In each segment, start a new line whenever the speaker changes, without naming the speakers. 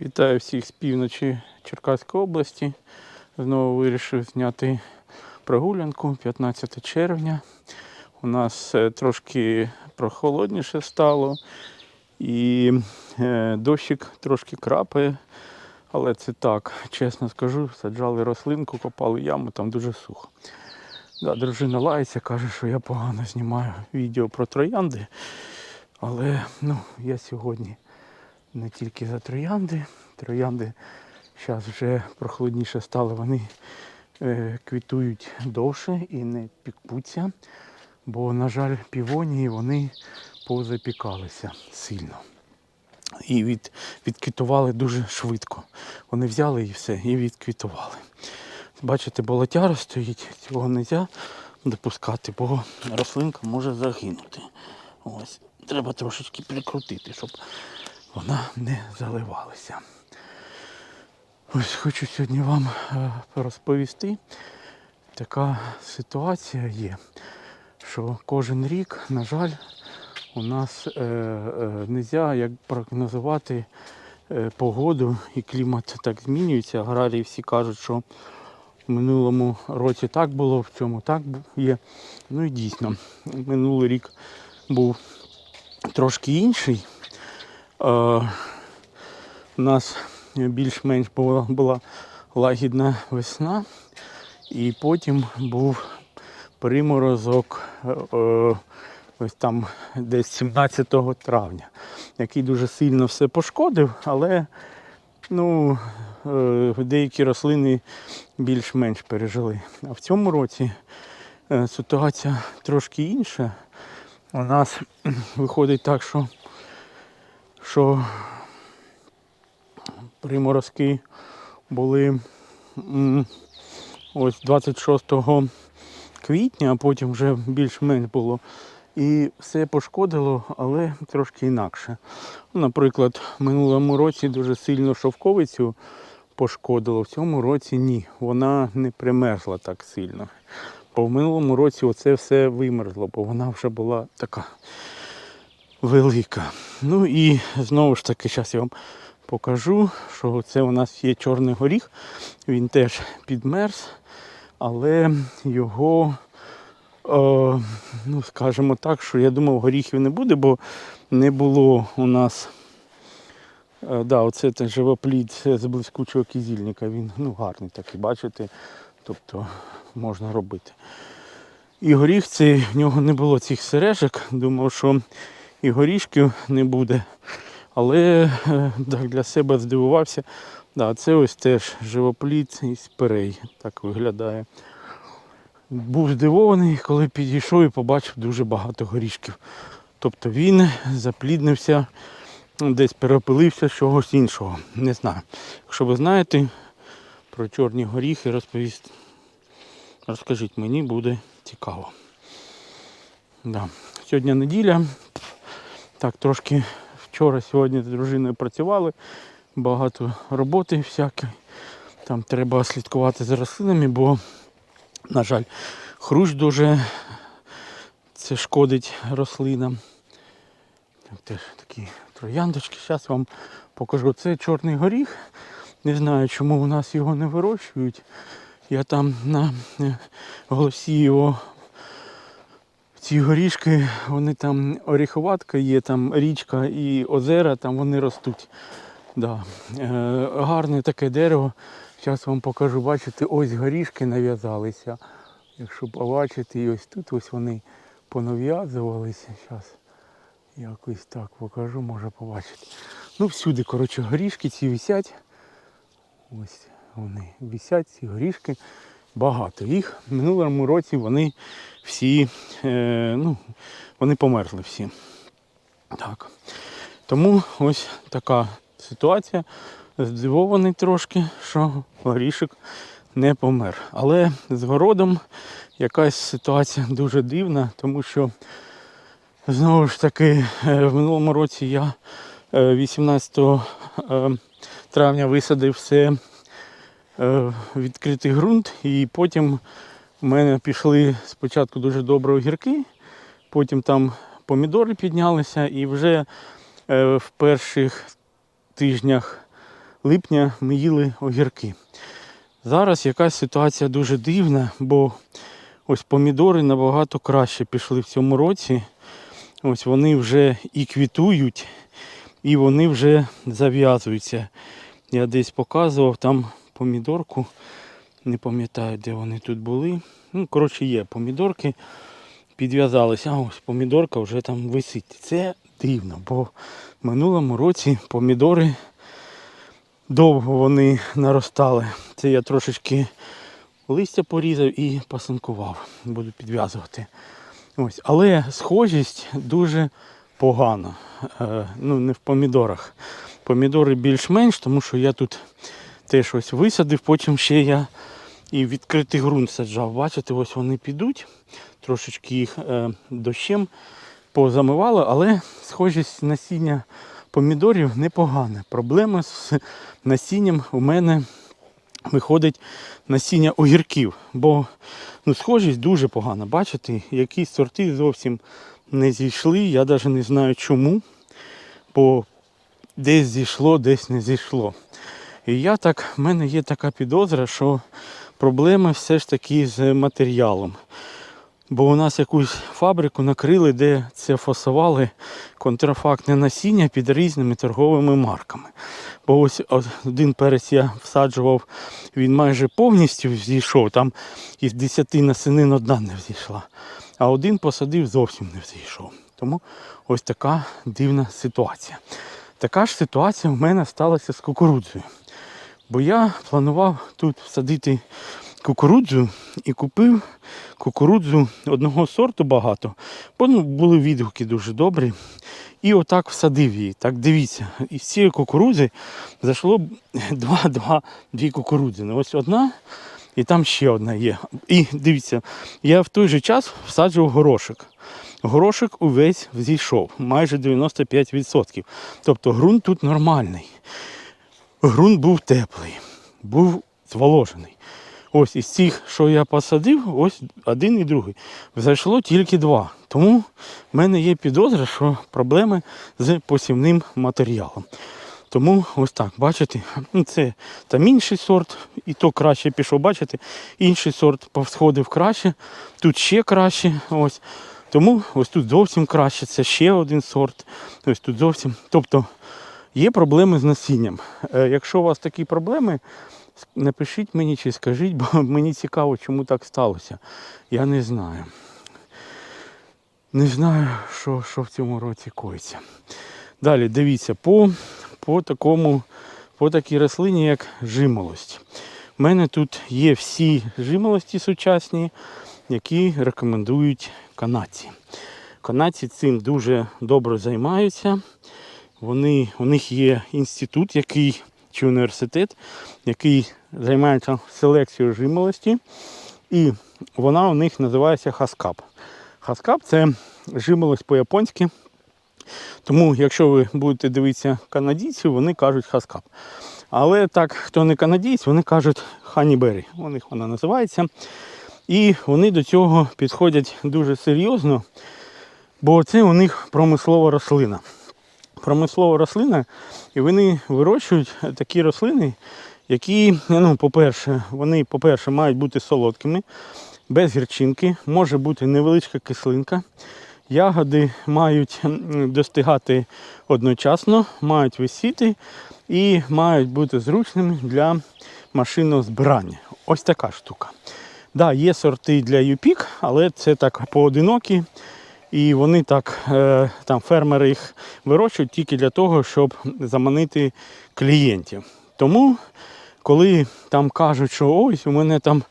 Вітаю всіх з півночі Черкаської області. Знову вирішив зняти прогулянку 15 червня. У нас е, трошки прохолодніше стало і е, дощик трошки крапає. Але це так, чесно скажу, саджали рослинку, копали яму, там дуже сухо. Да, дружина лається, каже, що я погано знімаю відео про троянди. Але ну, я сьогодні не тільки за троянди. Троянди зараз вже прохолодніше стало, вони е, квітують довше і не пікуться. Бо, на жаль, півонії вони позапікалися сильно. І від, відквітували дуже швидко. Вони взяли і все, і відквітували. Бачите, болотяра стоїть, цього не можна допускати, бо рослинка може загинути. Ось. Треба трошечки прикрутити, щоб вона не заливалася. Ось хочу сьогодні вам е, розповісти. Така ситуація є, що кожен рік, на жаль, у нас е, е, не можна як прогнозувати е, погоду і клімат так змінюється. Аграрії всі кажуть, що в минулому році так було, в цьому так є. Ну і дійсно, минулий рік був трошки інший. Е, у нас більш-менш була, була лагідна весна, і потім був приморозок е, е, ось там десь 17 травня, який дуже сильно все пошкодив, але ну, е, деякі рослини більш-менш пережили. А в цьому році е, ситуація трошки інша. У нас виходить так, що, що приморозки були ось 26 квітня, а потім вже більш-менш було. І все пошкодило, але трошки інакше. Наприклад, в минулому році дуже сильно шовковицю пошкодило, в цьому році ні. Вона не примерзла так сильно. Бо в минулому році оце все вимерзло, бо вона вже була така велика. Ну і знову ж таки, зараз я вам покажу, що це у нас є чорний горіх. Він теж підмерз, але його, е, ну скажімо так, що я думав, горіхів не буде, бо не було у нас. Е, да, оце те живоплід з блискучого кізільника. Він ну, гарний такий, бачите. Тобто можна робити. І горіх цей, в нього не було цих сережок. Думав, що і горішків не буде. Але е, так, для себе здивувався. Да, це ось теж живоплід із перей. Так виглядає. Був здивований, коли підійшов і побачив дуже багато горішків. Тобто він запліднився, десь перепилився з чогось іншого. Не знаю. Якщо ви знаєте про чорні горіхи, розповісти. Розкажіть мені, буде цікаво. Да. Сьогодні неділя. Так, трошки вчора, сьогодні з дружиною працювали. Багато роботи всякої. Там треба слідкувати за рослинами, бо, на жаль, хрущ дуже це шкодить рослинам. Так, теж такі трояндочки. Зараз вам покажу. Це чорний горіх. Не знаю, чому у нас його не вирощують. Я там на е, голосі його ці горішки, вони там оріховатка є, там річка і озера, там вони ростуть. Да. Е, гарне таке дерево. Зараз вам покажу, бачите, ось горішки нав'язалися. Якщо побачите, і ось тут ось вони понав'язувалися. Зараз якось так покажу, може побачити. Ну, всюди, коротше, горішки ці висять. Ось вони висять, ці горішки. Багато їх. В минулому році вони всі, е, ну, вони померли всі. Так. Тому ось така ситуація. Здивований трошки, що горішок не помер. Але з городом якась ситуація дуже дивна, тому що знову ж таки е, в минулому році я е, 18 е, травня висадив все е, відкритий ґрунт, і потім в мене пішли спочатку дуже добре огірки, потім там помідори піднялися, і вже е, в перших тижнях липня ми їли огірки. Зараз якась ситуація дуже дивна, бо ось помідори набагато краще пішли в цьому році. Ось вони вже і квітують, і вони вже зав'язуються. Я десь показував там помідорку. Не пам'ятаю, де вони тут були. Ну, коротше, є помідорки. Підв'язалися. А ось помідорка вже там висить. Це дивно, бо в минулому році помідори довго вони наростали. Це я трошечки листя порізав і пасинкував. Буду підв'язувати. Ось. Але схожість дуже погана. Е, ну, не в помідорах. Помідори більш-менш, тому що я тут теж ось висадив, потім ще я і відкритий ґрунт саджав. Бачите, ось вони підуть. Трошечки їх е, дощем позамивало, але схожість насіння помідорів непогана. Проблема з насінням у мене виходить насіння огірків, бо ну, схожість дуже погана. Бачите, якісь сорти зовсім не зійшли. Я навіть не знаю чому, бо десь зійшло, десь не зійшло. І я так, в мене є така підозра, що проблема все ж таки з матеріалом. Бо у нас якусь фабрику накрили, де це фасували контрафактне насіння під різними торговими марками. Бо ось один перець я всаджував, він майже повністю зійшов, там із 10 насінин одна не взійшла. А один посадив зовсім не взійшов. Тому ось така дивна ситуація. Така ж ситуація в мене сталася з кукурудзою. Бо я планував тут всадити кукурудзу і купив кукурудзу одного сорту багато, бо ну, були відгуки дуже добрі. І отак всадив її. Так дивіться, із цієї кукурудзи зайшло два, два, дві кукурудзи. Ну, Ось одна і там ще одна є. І дивіться, я в той же час всаджував горошок. Горошок увесь взійшов, майже 95%. Тобто ґрунт тут нормальний. Ґрунт був теплий, був зволожений. Ось із цих, що я посадив, ось один і другий. Зайшло тільки два. Тому в мене є підозра, що проблеми з посівним матеріалом. Тому ось так, бачите, ну, це там інший сорт, і то краще пішов, бачите, інший сорт повсходив краще, тут ще краще. ось. Тому ось тут зовсім краще, це ще один сорт. Ось тут зовсім. Тобто є проблеми з насінням. Е, Якщо у вас такі проблеми, напишіть мені чи скажіть, бо мені цікаво, чому так сталося. Я не знаю. Не знаю, що, що в цьому році коїться. Далі дивіться, по, по такому, по такій рослині, як жимолость. У мене тут є всі жимолості сучасні, які рекомендують канадці. Канадці цим дуже добре займаються. Вони, у них є інститут, який, чи університет, який займається селекцією жимолості. І вона у них називається хаскап. Хаскап це жимолость по-японськи. Тому, якщо ви будете дивитися канадійців, вони кажуть хаскап. Але так, хто не канадійць, вони кажуть ханібері. У них вона називається. І вони до цього підходять дуже серйозно, бо це у них промислова рослина. Промислова рослина, і вони вирощують такі рослини, які, ну, по-перше, вони, по-перше, мають бути солодкими, без гірчинки, може бути невеличка кислинка. Ягоди мають достигати одночасно, мають висіти і мають бути зручними для машинного збирання. Ось така штука. Да, є сорти для юпік, але це так поодинокі. І вони так, е, там фермери їх вирощують тільки для того, щоб заманити клієнтів. Тому, коли там кажуть, що ось у мене там,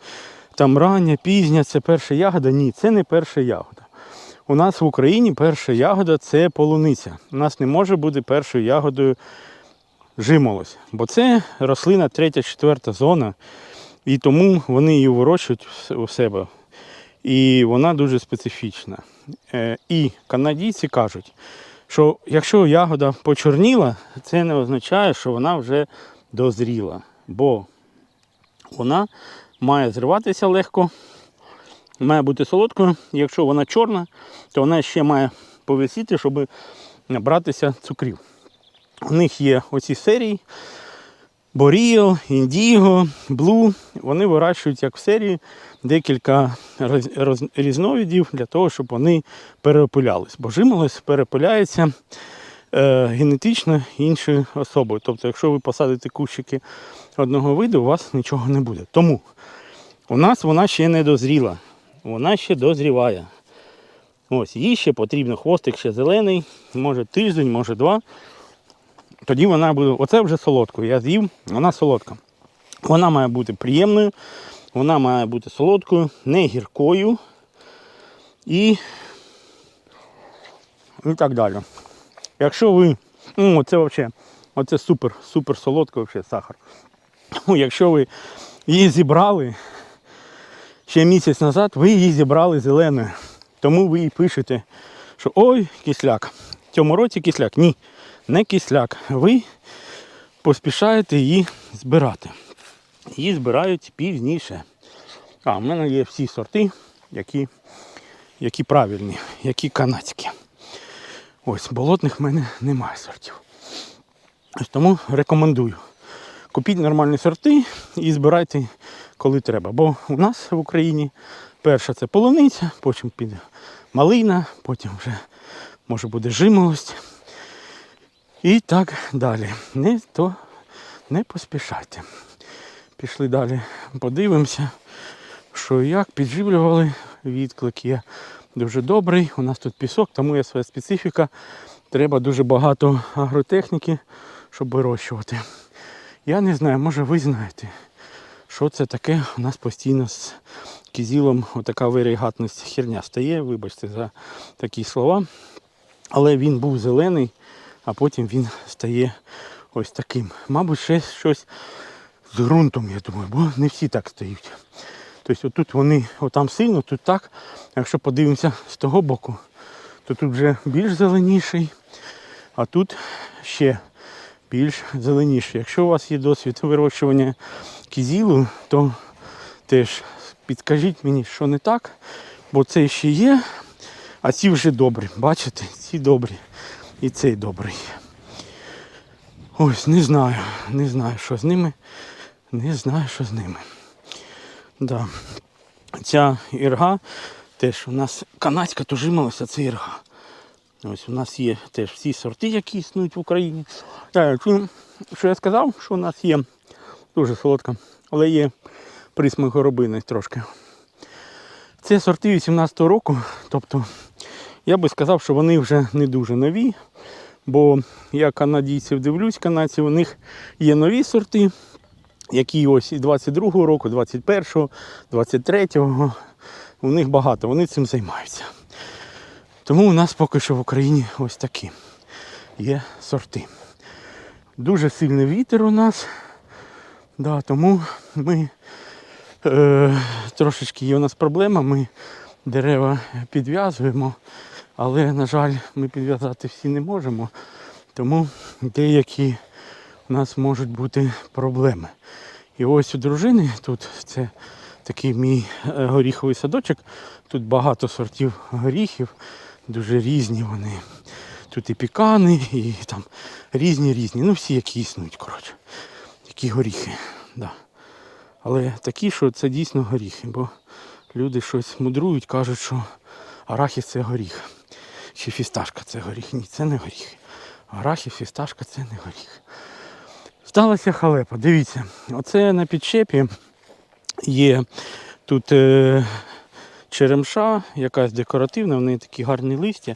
там рання, пізня, це перша ягода, ні, це не перша ягода. У нас в Україні перша ягода це полуниця. У нас не може бути першою ягодою жимолось, бо це рослина третя, четверта зона, і тому вони її вирощують у себе. І вона дуже специфічна. Е, І канадійці кажуть, що якщо ягода почорніла, це не означає, що вона вже дозріла, бо вона має зриватися легко, має бути солодкою. Якщо вона чорна, то вона ще має повисіти, щоб набратися цукрів. У них є оці серії. Боріо, індіго, блу. Вони вирощують як в серії декілька різновидів для того, щоб вони переопилялись. Бо жимолость перепиляється е, генетично іншою особою. Тобто, якщо ви посадите кущики одного виду, у вас нічого не буде. Тому у нас вона ще не дозріла. Вона ще дозріває. Ось, їй ще потрібно хвостик ще зелений, може тиждень, може два. Тоді вона буде. Оце вже солодкою. Я з'їв, вона солодка. Вона має бути приємною, вона має бути солодкою, не гіркою і, і так далі. Якщо ви. Ну, це взагалі, оце супер, супер солодкий взагалі сахар. Ну, якщо ви її зібрали ще місяць назад, ви її зібрали зеленою. Тому ви і пишете, що ой, кисляк. В цьому році кисляк. Ні, не кисляк. Ви поспішаєте її збирати. Її збирають пізніше. А, в мене є всі сорти, які, які правильні, які канадські. Ось, болотних в мене немає сортів. Ось тому рекомендую. Купіть нормальні сорти і збирайте, коли треба. Бо у нас в Україні перша це полуниця, потім піде малина, потім вже може буде жимолость. І так далі. Не, то не поспішайте. Пішли далі, подивимося, що і як підживлювали. Відклик є дуже добрий. У нас тут пісок, тому є своя специфіка. Треба дуже багато агротехніки, щоб вирощувати. Я не знаю, може ви знаєте, що це таке. У нас постійно з кізілом отака вирігатність херня стає, вибачте за такі слова. Але він був зелений, а потім він стає ось таким. Мабуть, ще щось з ґрунтом, я думаю, бо не всі так стають. Тобто отут вони отам сильно, тут так. Якщо подивимося з того боку, то тут вже більш зеленіший, а тут ще більш зеленіший. Якщо у вас є досвід вирощування кізілу, то теж підкажіть мені, що не так, бо це ще є, а ці вже добрі. Бачите, ці добрі і цей добрий. Ось, не знаю, не знаю, що з ними. Не знаю, що з ними. Да. Ця ірга теж у нас канадська то жималася, це ірга. Ось у нас є теж всі сорти, які існують в Україні. Що я сказав, що у нас є дуже солодка, але є присмак горобини трошки. Це сорти 18-го року, тобто я би сказав, що вони вже не дуже нові, бо я канадійців дивлюсь, канадців, у них є нові сорти, які ось і 22-го року, 21-го, 23-го, у них багато, вони цим займаються. Тому у нас поки що в Україні ось такі є сорти. Дуже сильний вітер у нас. Да, тому ми е, трошечки є у нас проблема. Ми дерева підв'язуємо, але, на жаль, ми підв'язати всі не можемо. Тому деякі у нас можуть бути проблеми. І ось у дружини тут це такий мій е, горіховий садочок. Тут багато сортів горіхів, дуже різні вони. Тут і пікани, і там різні різні. Ну всі, які існують, коротше. Такі горіхи. Да. Але такі, що це дійсно горіхи, бо люди щось мудрують, кажуть, що арахіс це горіх. Чи фісташка це горіх. Ні, це не горіх. Арахіс, фісташка це не горіх. Сталася халепа. Дивіться, оце на підчепі є тут е, черемша, якась декоративна, в неї такі гарні листя.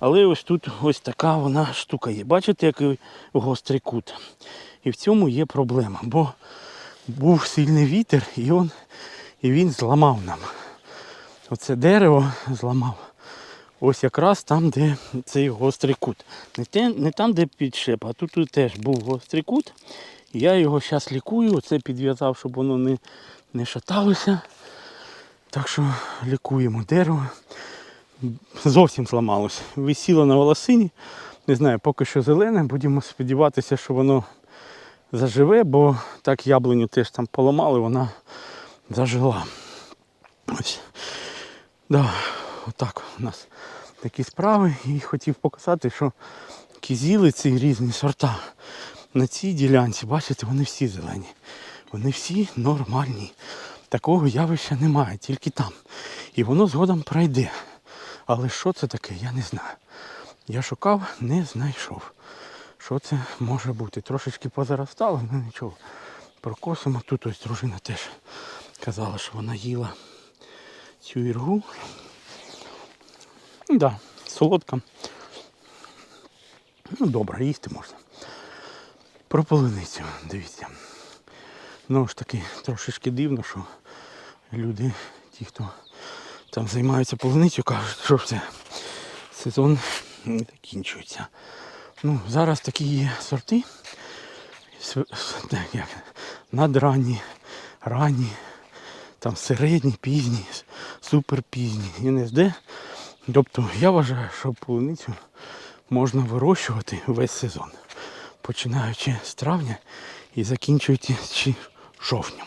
Але ось тут ось така вона штука є. Бачите, який гострий кут. І в цьому є проблема, бо був сильний вітер і, он, і він зламав нам. Оце дерево зламав. Ось якраз там, де цей гострий кут. Не, те, не там, де підшеп, а тут, тут теж був гострий кут. Я його зараз лікую, оце підв'язав, щоб воно не, не шаталося. Так що лікуємо дерево. Зовсім зламалося. Висіло на волосині. Не знаю, поки що зелене. Будемо сподіватися, що воно заживе, бо так яблуню теж там поламали, вона зажила. Ось. Да, отак у нас такі справи. І хотів показати, що кізіли ці різні сорта. на цій ділянці, бачите, вони всі зелені. Вони всі нормальні. Такого явища немає, тільки там. І воно згодом пройде. Але що це таке, я не знаю. Я шукав, не знайшов. Що це може бути? Трошечки позаростало, але нічого. Прокосимо. Тут ось дружина теж казала, що вона їла цю іргу. Да, солодка. Ну, добре, їсти можна. Про полуницю, дивіться. Знову ж таки, трошечки дивно, що люди, ті, хто там займаються полуницю, кажуть, що все, сезон не закінчується. Ну, зараз такі є сорти. як, Надранні, ранні, там середні, пізні, суперпізні, НСД. Тобто я вважаю, що полуницю можна вирощувати весь сезон, починаючи з травня і закінчуючи чи жовтнем.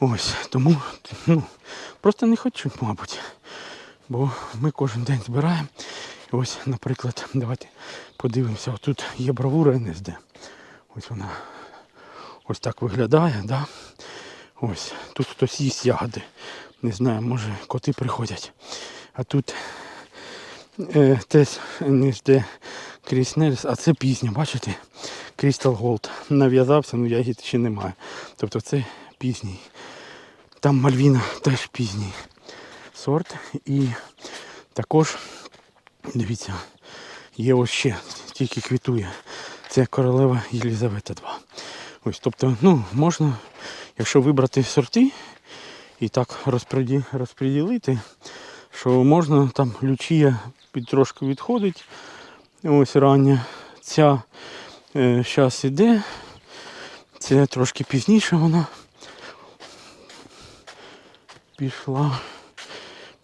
Ось, тому ну, просто не хочу, мабуть. Бо ми кожен день збираємо. Ось, наприклад, давайте подивимося, тут є бравура НСД. Ось вона ось так виглядає, да? Ось, тут хтось їсть ягоди. Не знаю, може коти приходять. А тут е, теж НСД Кріснельс, а це пізня, бачите? Crystal Gold. Нав'язався, ну ягід ще немає. Тобто це пізній. Там Мальвіна теж пізній сорт. І також, дивіться, є ось ще, тільки квітує. Це королева Єлізавета 2. Ось, тобто, ну, можна, якщо вибрати сорти і так розподілити, що можна там лючія під трошки відходить. Ось рання. Ця зараз іде. Це трошки пізніше вона пішла.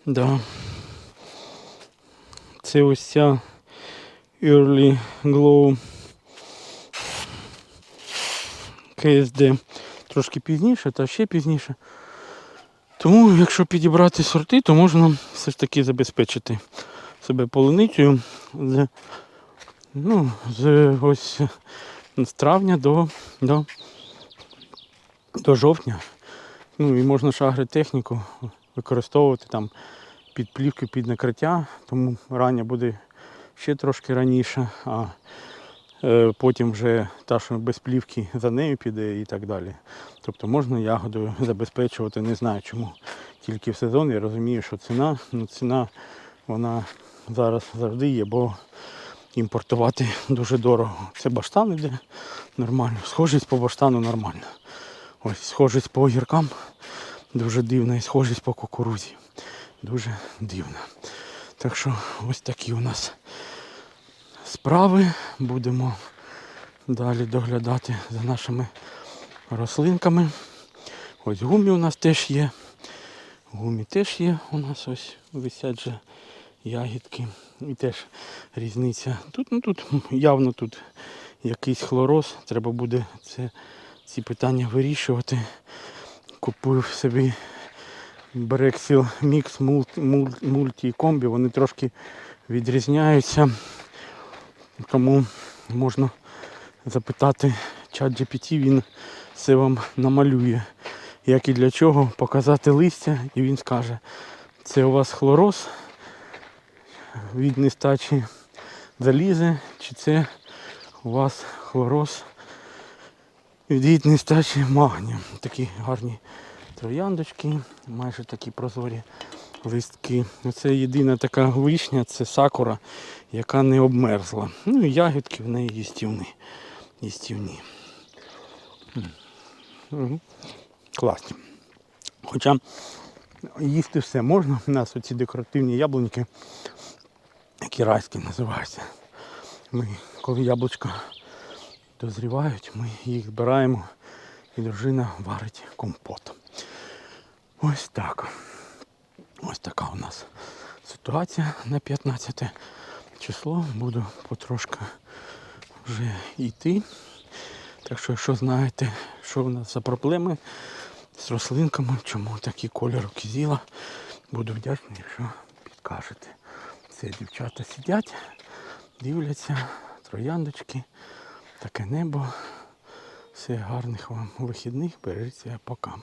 Да. Це ось ця Early Glow KSD трошки пізніше та ще пізніше. Тому, якщо підібрати сорти, то можна все ж таки забезпечити себе полуницею з, ну, з ось з травня до, до, до жовтня. Ну і можна ж агротехніку використовувати там під плівки, під накриття, тому рання буде ще трошки раніше, а потім вже та, що без плівки за нею піде і так далі. Тобто можна ягодою забезпечувати, не знаю чому. Тільки в сезон я розумію, що ціна, ну ціна вона зараз завжди є, бо імпортувати дуже дорого. Це баштан іде нормально. Схожість по баштану нормально. Ось схожість по огіркам дуже дивна і схожість по кукурузі. Дуже дивна. Так що ось такі у нас справи. Будемо далі доглядати за нашими рослинками. Ось гумі у нас теж є. Гумі теж є. У нас ось висять же ягідки. І теж різниця. Тут, ну тут явно тут якийсь хлороз. Треба буде це, ці питання вирішувати. Купив собі Брексіл Мікс Мульті Комбі. Вони трошки відрізняються. Тому можна запитати чат GPT, він все вам намалює. Як і для чого, показати листя, і він скаже, це у вас хлороз від нестачі залізи, чи це у вас хлороз від нестачі магнію. Такі гарні трояндочки, майже такі прозорі листки. Оце єдина така вишня, це сакура, яка не обмерзла. Ну і ягідки в неї їстівні. їстівні. М. Мгм. Класні. Хоча їсти все можна. У нас оці декоративні яблуньки, які райські називаються. Ми, коли яблучка дозрівають, ми їх збираємо і дружина варить компот. Ось так. Ось така у нас ситуація на 15 число. Буду потрошки вже йти. Так що, якщо знаєте, що в нас за проблеми з рослинками, чому такий кольор кізіла, буду вдячний, якщо підкажете. Це дівчата сидять, дивляться, трояндочки. таке небо. Все гарних вам вихідних. Бережіть себе, пока.